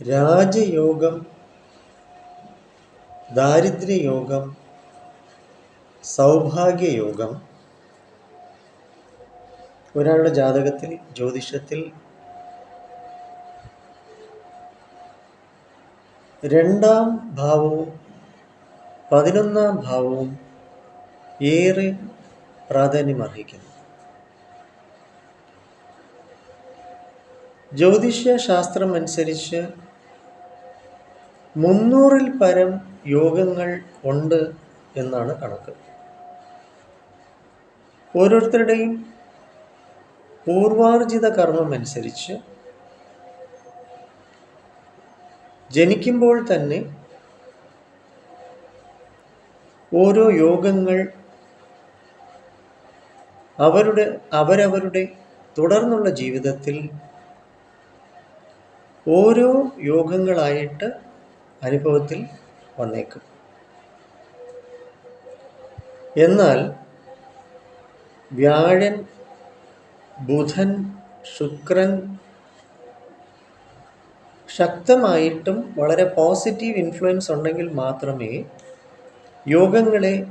രാജയോഗം ദാരിദ്ര്യയോഗം സൗഭാഗ്യയോഗം. ഒരാളുടെ ജാതകത്തിൽ ജ്യോതിഷത്തിൽ രണ്ടാം ഭാവവും പതിനൊന്നാം ഭാവവും ഏറെ പ്രാധാന്യമർഹിക്കുന്നു ജ്യോതിഷ ശാസ്ത്രം അനുസരിച്ച് മുന്നൂറിൽ പരം യോഗങ്ങൾ ഉണ്ട് എന്നാണ് കണക്ക്. ഓരോരുത്തരുടെയും പൂർവാർജിത കർമ്മം അനുസരിച്ച് ജനിക്കുമ്പോൾ തന്നെ ഓരോ യോഗങ്ങൾ അവരുടെ അവരവരുടെ തുടർന്നുള്ള ജീവിതത്തിൽ ഓരോ യോഗങ്ങളായിട്ട് അനുഭവത്തിൽ വന്നേക്കും. എന്നാൽ വ്യാഴൻ ബുധൻ ശുക്രൻ ശക്തമായിട്ടും വളരെ പോസിറ്റീവ് ഇൻഫ്ലുവൻസ് ഉണ്ടെങ്കിൽ മാത്രമേ യോഗങ്ങളെ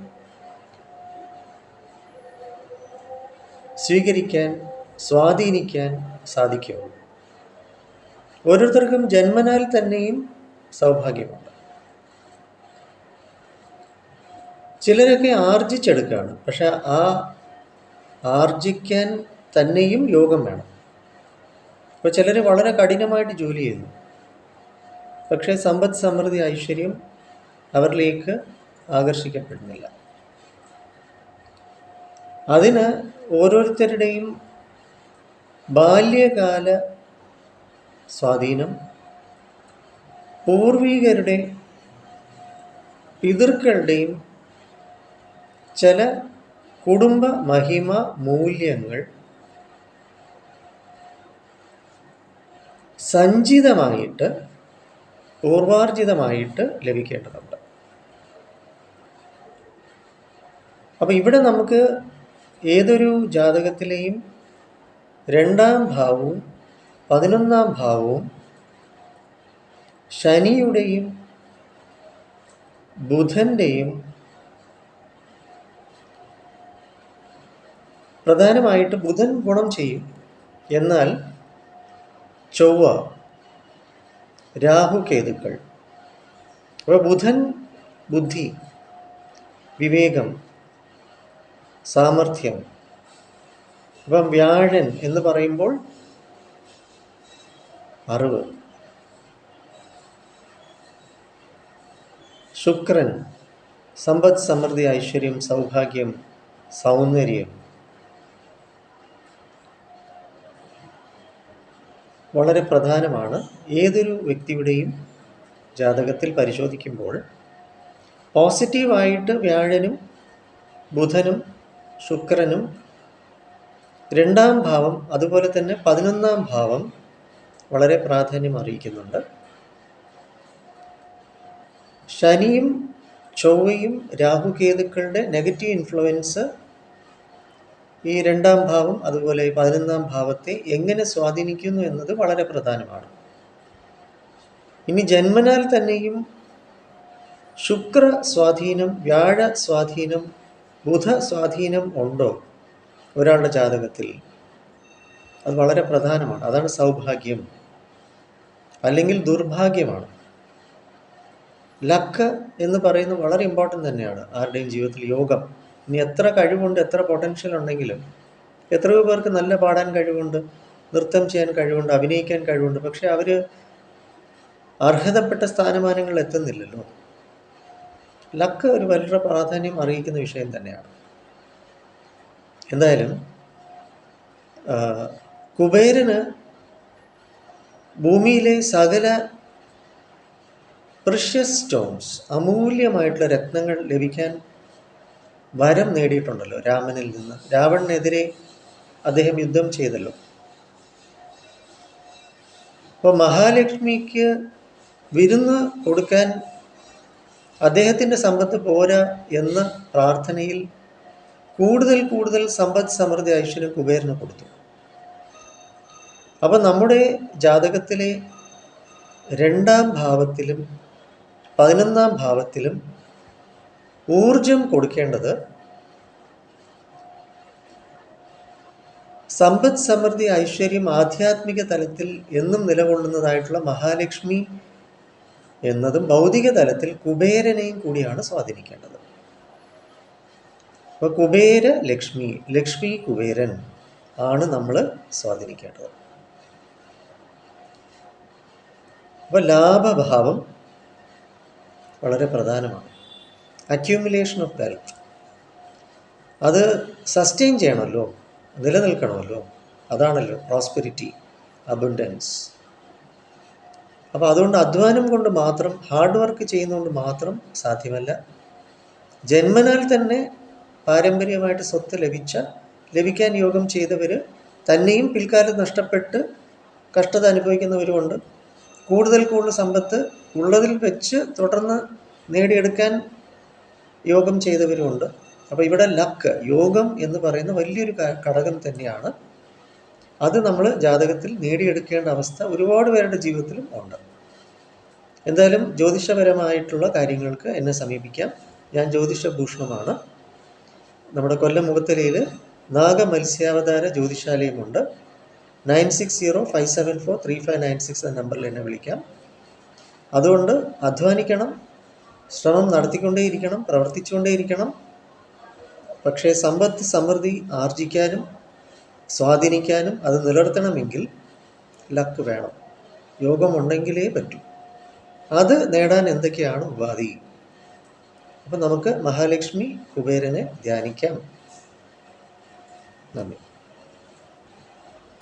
സ്വീകരിക്കാൻ സ്വാധീനിക്കാൻ സാധിക്കുകയുള്ളൂ. ഓരോരുത്തർക്കും ജന്മനാൽ തന്നെയും സൗഭാഗ്യമുണ്ട്. ചിലരൊക്കെ ആർജിച്ചെടുക്കുകയാണ്. പക്ഷെ ആ ആർജിക്കാൻ തന്നെയും യോഗം വേണം. ഇപ്പോൾ ചിലർ വളരെ കഠിനമായിട്ട് ജോലി ചെയ്യുന്നു. പക്ഷേ സമ്പദ് സമൃദ്ധി ഐശ്വര്യം അവരിലേക്ക് ആകർഷിക്കപ്പെടുന്നില്ല. അതിന് ഓരോരുത്തരുടെയും ബാല്യകാല സ്വാധീനം പൂർവികരുടെ പിതൃക്കളുടെയും ചില കുടുംബ മഹിമ മൂല്യങ്ങൾ സഞ്ചിതമായിട്ട് പൂർവാർജിതമായിട്ട് ലഭിക്കേണ്ടതുണ്ട്. അപ്പം ഇവിടെ നമുക്ക് ഏതൊരു ജാതകത്തിലെയും രണ്ടാം ഭാവവും പതിനൊന്നാം ഭാവവും ശനിയുടെയും ബുധന്റെയും പ്രധാനമായിട്ട് ബുധൻ ഗുണം ചെയ്യും. എന്നാൽ ചൊവ്വ രാഹു കേതുക്കൾ. അപ്പോൾ ബുധൻ ബുദ്ധി വിവേകം സാമർഥ്യം അപ്പം വ്യാഴൻ എന്ന് പറയുമ്പോൾ അറിവ്. ശുക്രൻ സമ്പദ് സമൃദ്ധി ഐശ്വര്യം സൗഭാഗ്യം സൗന്ദര്യം. വളരെ പ്രധാനമാണ് ഏതൊരു വ്യക്തിയുടെയും ജാതകത്തിൽ പരിശോധിക്കുമ്പോൾ പോസിറ്റീവായിട്ട് വ്യാഴനും ബുധനും ശുക്രനും രണ്ടാം ഭാവം അതുപോലെ തന്നെ പതിനൊന്നാം ഭാവം വളരെ പ്രാധാന്യം അറിയിക്കുന്നുണ്ട് ശനിയും ചൊവ്വയും രാഹുകേതുക്കളുടെ നെഗറ്റീവ് ഇൻഫ്ലുവൻസ് ഈ രണ്ടാം ഭാവം അതുപോലെ പതിനൊന്നാം ഭാവത്തെ എങ്ങനെ സ്വാധീനിക്കുന്നു എന്നത് വളരെ പ്രധാനമാണ്. ഇനി ജന്മനാൽ തന്നെയും ശുക്ര സ്വാധീനം വ്യാഴ സ്വാധീനം ബുധ സ്വാധീനം ഉണ്ടോ ഒരാളുടെ ജാതകത്തിൽ? അത് വളരെ പ്രധാനമാണ്. അതാണ് സൗഭാഗ്യം. അല്ലെങ്കിൽ ദുർഭാഗ്യമാണ്. ലക്ക് എന്ന് പറയുന്നത് വളരെ ഇമ്പോർട്ടന്റ് തന്നെയാണ് ആരുടെയും ജീവിതത്തിൽ യോഗം. ഇനി എത്ര കഴിവുണ്ട് എത്ര പൊട്ടൻഷ്യൽ ഉണ്ടെങ്കിലും എത്രയോ പേർക്ക് നല്ല പാടാൻ കഴിവുണ്ട് നൃത്തം ചെയ്യാൻ കഴിവുണ്ട് അഭിനയിക്കാൻ കഴിവുണ്ട്. പക്ഷെ അവർ അർഹതപ്പെട്ട സ്ഥാനമാനങ്ങൾ എത്തുന്നില്ലല്ലോ. ലക്ക് ഒരു വളരെ പ്രാധാന്യം അറിയിക്കുന്ന വിഷയം തന്നെയാണ്. എന്തായാലും കുബേരന് ഭൂമിയിലെ സകല പ്രഷ്യസ് സ്റ്റോൺസ് അമൂല്യമായിട്ടുള്ള രത്നങ്ങൾ ലഭിക്കാൻ വരം നേടിയിട്ടുണ്ടല്ലോ രാമനിൽ നിന്ന്. രാവണനെതിരെ അദ്ദേഹം യുദ്ധം ചെയ്തല്ലോ. അപ്പോൾ മഹാലക്ഷ്മിക്ക് വിരുന്ന് കൊടുക്കാൻ അദ്ദേഹത്തിന്റെ സമ്പത്ത് പോരാ എന്ന പ്രാർത്ഥനയിൽ കൂടുതൽ കൂടുതൽ സമ്പദ് സമൃദ്ധി ഐശ്വര്യം കുബേരന് കൊടുത്തു. അപ്പം നമ്മുടെ ജാതകത്തിലെ രണ്ടാം ഭാവത്തിലും പതിനൊന്നാം ഭാവത്തിലും ഊർജം കൊടുക്കേണ്ടത് സമ്പദ് സമൃദ്ധി ഐശ്വര്യം ആധ്യാത്മിക തലത്തിൽ എന്നും നിലകൊള്ളുന്നതായിട്ടുള്ള മഹാലക്ഷ്മി എന്നതും ഭൗതിക തലത്തിൽ കുബേരനെയും കൂടിയാണ് സ്വാധീനിക്കേണ്ടത്. അപ്പോൾ കുബേര ലക്ഷ്മി ലക്ഷ്മി കുബേരൻ ആണ് നമ്മൾ സ്വാധീനിക്കേണ്ടത്. അപ്പോൾ ലാഭഭാവം വളരെ പ്രധാനമാണ്. അക്യൂമുലേഷൻ ഓഫ് വെൽത്ത് അത് സസ്റ്റെയിൻ ചെയ്യണമല്ലോ? നിലനിൽക്കണമല്ലോ? അതാണല്ലോ പ്രോസ്പെരിറ്റി അബുണ്ടൻസ് അപ്പോൾ അതുകൊണ്ട് അധ്വാനം കൊണ്ട് മാത്രം ഹാർഡ് വർക്ക് ചെയ്യുന്നതുകൊണ്ട് മാത്രം സാധ്യമല്ല. ജന്മനാൽ തന്നെ പാരമ്പര്യമായിട്ട് സ്വത്ത് ലഭിച്ച ലഭിക്കാൻ യോഗം ചെയ്തവർ തന്നെയും പിൽക്കാലത്ത് നഷ്ടപ്പെട്ട് കഷ്ടത അനുഭവിക്കുന്നവരുമുണ്ട്. കൂടുതൽ കൂടുതൽ സമ്പത്ത് ഉള്ളതിൽ വെച്ച് തുടർന്ന് നേടിയെടുക്കാൻ യോഗം ചെയ്തവരുമുണ്ട്. അപ്പോൾ ഇവിടെ ലക്ക് യോഗം എന്ന് പറയുന്ന വലിയൊരു ഘടകം തന്നെയാണ്. അത് നമ്മൾ ജാതകത്തിൽ നേടിയെടുക്കേണ്ട അവസ്ഥ ഒരുപാട് പേരുടെ ജീവിതത്തിലും ഉണ്ട്. എന്തായാലും ജ്യോതിഷപരമായിട്ടുള്ള കാര്യങ്ങൾക്ക് എന്നെ സമീപിക്കാം. ഞാൻ ജ്യോതിഷഭൂഷണമാണ് നമ്മുടെ കൊല്ലം മുഖത്തലയിൽ നാഗമത്സ്യാവതാര ജ്യോതിഷാലയമുണ്ട്. Nine six zero five seven four three five nine six എന്ന നമ്പറിൽ എന്നെ വിളിക്കാം. അതുകൊണ്ട് അധ്വാനിക്കണം. ശ്രമം നടത്തിക്കൊണ്ടേയിരിക്കണം പ്രവർത്തിച്ചുകൊണ്ടേയിരിക്കണം. പക്ഷേ സമ്പത്ത് സമൃദ്ധി ആർജിക്കാനും സ്വാധീനിക്കാനും അത് നിലനിർത്തണമെങ്കിൽ ലക്ക് വേണം. യോഗമുണ്ടെങ്കിലേ പറ്റൂ. അത് നേടാൻ എന്തൊക്കെയാണ് ഉപാധി? അപ്പം നമുക്ക് മഹാലക്ഷ്മി കുബേരനെ ധ്യാനിക്കാം. നന്ദി.